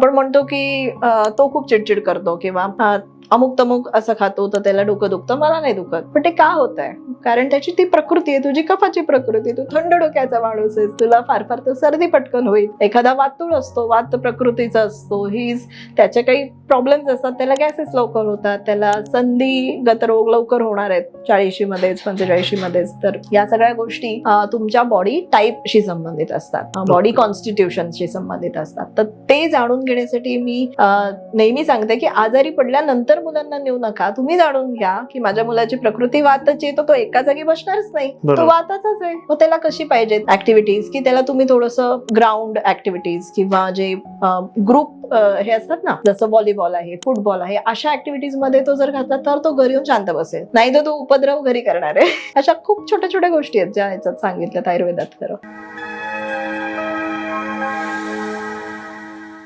आपण म्हणतो की तो खूप चिडचिड करतो किंवा अमुक तमुक असं खातो तर त्याला डोकं दुखतं मला नाही दुखत. पण ते का होत आहे? कारण त्याची ती प्रकृती आहे तुझी कफाची प्रकृती तू थंड डोक्याचा माणूस आहेस तुला फार फार तर सर्दी पटकन होईल. एखादा वातूळ असतो वात प्रकृतीचा असतो ही त्याचे काही प्रॉब्लेम्स असतात त्याला गॅसेस लवकर होतात त्याला संधी रोग लवकर होणार आहेत चाळीशी मध्येच पंचेचाळीशी मध्येच तर या सगळ्या गोष्टी तुमच्या बॉडी टाईपशी संबंधित असतात. बॉडी कॉन्स्टिट्यूशनशी संबंधित असतात. तर ते जाणून घेण्यासाठी मी नेहमी सांगते की आजारी पडल्यानंतर मुलांना नेऊ नका. तुम्ही जाणून घ्या की माझ्या मुलाची प्रकृती वाताची आहे तर तो एका जागी बसणारच नाही. तो. वाताचाच आहे. मग त्याला कशी पाहिजे ऍक्टिव्हिटीज की त्याला तुम्ही थोडस ग्राउंड ऍक्टिव्हिटीज किंवा जे ग्रुप हे असतात ना जसं व्हॉलीबॉल आहे फुटबॉल आहे अशा ऍक्टिव्हिटीजमध्ये तो जर घातला तर तो घरी येऊन शांत बसेल. नाही तर तो उपद्रव घरी करणार आहे. अशा खूप छोट्या छोट्या गोष्टी आहेत ज्या ह्याच्यात सांगितल्यात आयुर्वेदात खरं.